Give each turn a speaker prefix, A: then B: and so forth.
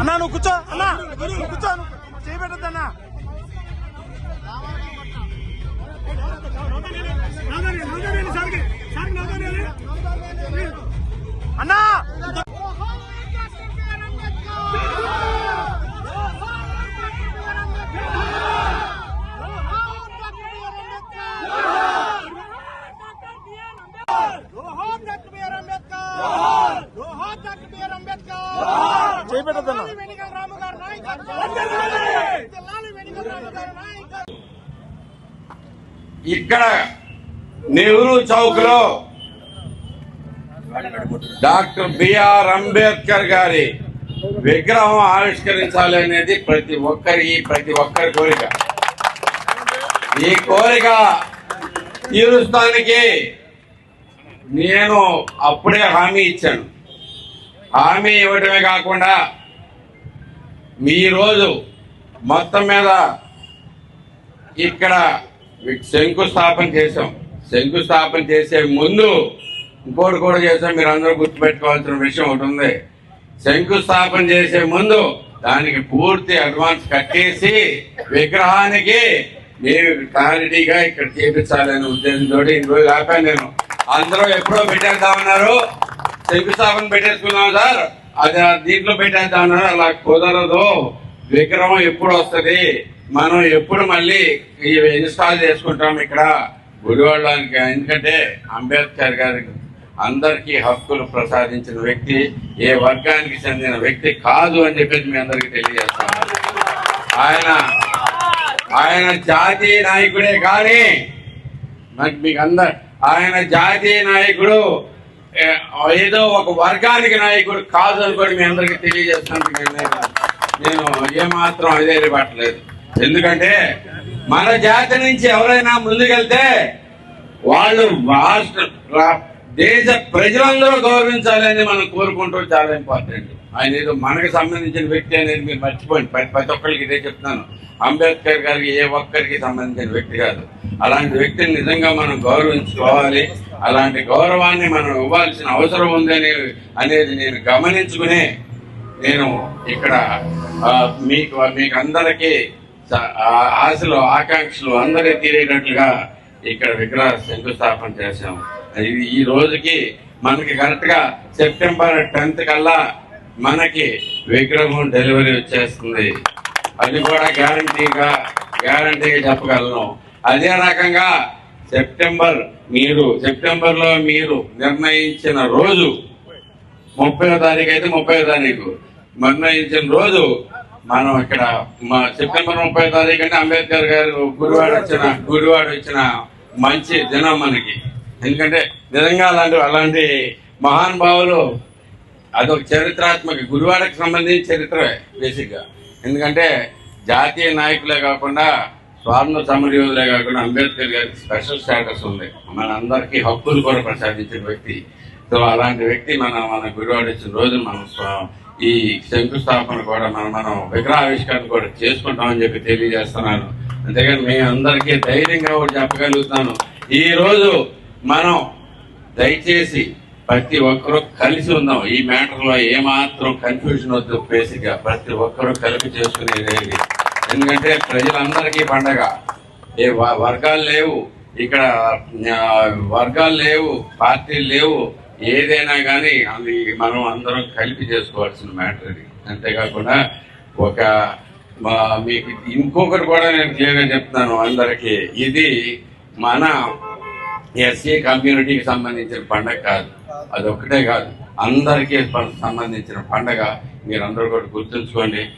A: అన్నా నువ్వు కూర్చో. అన్నా చేయబెట్టద్దన్నా
B: ఇక్కడ నెహ్రూ చౌక్లో డాక్టర్ బిఆర్ అంబేద్కర్ గారి విగ్రహం ఆవిష్కరించాలి అనేది ప్రతి ఒక్కరి ప్రతి ఒక్కరి కోరిక. ఈ కోరిక తీరుస్తానికి నేను అప్పుడే హామీ ఇచ్చాను. హామీ ఇవ్వటమే కాకుండా మీ రోజు మొత్తం మీద ఇక్కడ శంకుస్థాపన చేసాం శంకుస్థాపన చేసే ముందు ఇంకోటి కూడా చేసాం మీరు అందరూ గుర్తుపెట్టుకోవాల్సిన విషయం ఒకటి ఉంది. శంకుస్థాపన చేసే ముందు దానికి పూర్తి అడ్వాన్స్ కట్టేసి విగ్రహానికి నేను క్లారిటీగా ఇక్కడ చేపించాలనే ఉద్దేశంతో ఇన్ని ఆపాను నేను. అందరూ ఎప్పుడో పెట్టేద్దామన్నారు. శంకుస్థాపన పెట్టేసుకున్నాం సార్. అది దీంట్లో దీంట్లో పెట్టేద్దామన్నారు అలా కుదరదు. విగ్రహం ఎప్పుడు వస్తుంది? మనం ఎప్పుడు మళ్ళీ ఇవి ఇన్స్టాల్ చేసుకుంటాం ఇక్కడ గుడివాళ్ళకి ఎందుకంటే అంబేద్కర్ గారి అందరికీ హక్కులు ప్రసాదించిన వ్యక్తి ఏ వర్గానికి చెందిన వ్యక్తి కాదు అని చెప్పేసి మీ అందరికీ తెలియజేస్తాను. ఆయన ఆయన జాతీయ నాయకుడే కానీ నాకు మీకు అందరు ఆయన జాతీయ నాయకుడు ఏదో ఒక వర్గానికి నాయకుడు కాదు అని కూడా మీ అందరికీ తెలియజేస్తాను నేను ఏమాత్రం అదే ఎందుకంటే మన జాతి నుంచి ఎవరైనా ముందుకెళ్తే వాళ్ళు రాష్ట్ర దేశ ప్రజలందరూ గౌరవించాలని మనం కోరుకుంటూ చాలా ఇంపార్టెంట్ ఆయన ఏదో మనకు సంబంధించిన వ్యక్తి అనేది మీరు మర్చిపోండి. ప్రతి ప్రతి ఒక్కరికి ఇదే చెప్తున్నాను. అంబేద్కర్ గారికి ఏ ఒక్కరికి సంబంధించిన వ్యక్తి కాదు. అలాంటి వ్యక్తిని నిజంగా మనం గౌరవించుకోవాలి. అలాంటి గౌరవాన్ని మనం ఇవ్వాల్సిన అవసరం ఉందని అనేది నేను గమనించుకునే నేను ఇక్కడ మీకు మీకు అందరికీ ఆశలు ఆకాంక్షలు అందరి తీరేటట్లుగా ఇక్కడ విగ్రహ శంకుస్థాపన చేశాం. ఇది ఈ రోజుకి మనకి కరెక్ట్గా సెప్టెంబర్ టెన్త్ కల్లా మనకి విగ్రహం డెలివరీ వచ్చేస్తుంది. అది కూడా గ్యారంటీగా గ్యారంటీగా చెప్పగలను. అదే రకంగా సెప్టెంబర్ మీరు సెప్టెంబర్లో మీరు నిర్ణయించిన రోజు ముప్పై తారీఖు అయితే ముప్పై తారీఖు. నిర్ణయించిన రోజు మనం ఇక్కడ మా సెప్టెంబర్ ముప్పై తారీఖు అంటే అంబేద్కర్ గారు గురువాడు వచ్చిన గుడివాడ వచ్చిన మంచి దినం మనకి. ఎందుకంటే నిజంగా అలాంటి అలాంటి మహానుభావులు అదొక చరిత్రాత్మక గురువాడకు సంబంధించిన చరిత్ర బేసిక్గా. ఎందుకంటే జాతీయ నాయకులే కాకుండా స్వాతంత్ర సమరయోధులే కాకుండా అంబేద్కర్ గారికి స్పెషల్ స్టేటస్ ఉంది. మన అందరికీ హక్కులు కూడా ప్రసాదించిన వ్యక్తి. సో అలాంటి వ్యక్తి మన మన గుడివాడ రోజు మనం ఈ శంకుస్థాపన కూడా మనం మనం విగ్రహావిష్కరణ కూడా చేసుకుంటామని చెప్పి తెలియజేస్తున్నాను. అంతేగాని మీ అందరికీ ధైర్యంగా కూడా చెప్పగలుగుతాను. ఈ రోజు మనం దయచేసి ప్రతి ఒక్కరూ కలిసి ఉందాం ఈ మ్యాటర్లో ఏమాత్రం కన్ఫ్యూజన్ వద్దు బేసిక్గా. ప్రతి ఒక్కరూ కలిపి చేసుకునేది ఎందుకంటే ప్రజలందరికీ పండగ. ఏ వర్గాలు లేవు. ఇక్కడ వర్గాలు లేవు పార్టీలు లేవు. ఏదైనా కానీ అది మనం అందరం కలిపి చేసుకోవాల్సిన మ్యాటర్ ఇది. అంతేకాకుండా ఒక మీకు ఇంకొకరు కూడా నేను క్లియర్గా చెప్తున్నాను అందరికీ. ఇది మన ఎస్సీ కమ్యూనిటీకి సంబంధించిన పండగ కాదు. అది ఒక్కటే కాదు. అందరికీ సంబంధించిన పండగ. మీరు అందరూ కూడా గుర్తుంచుకోండి.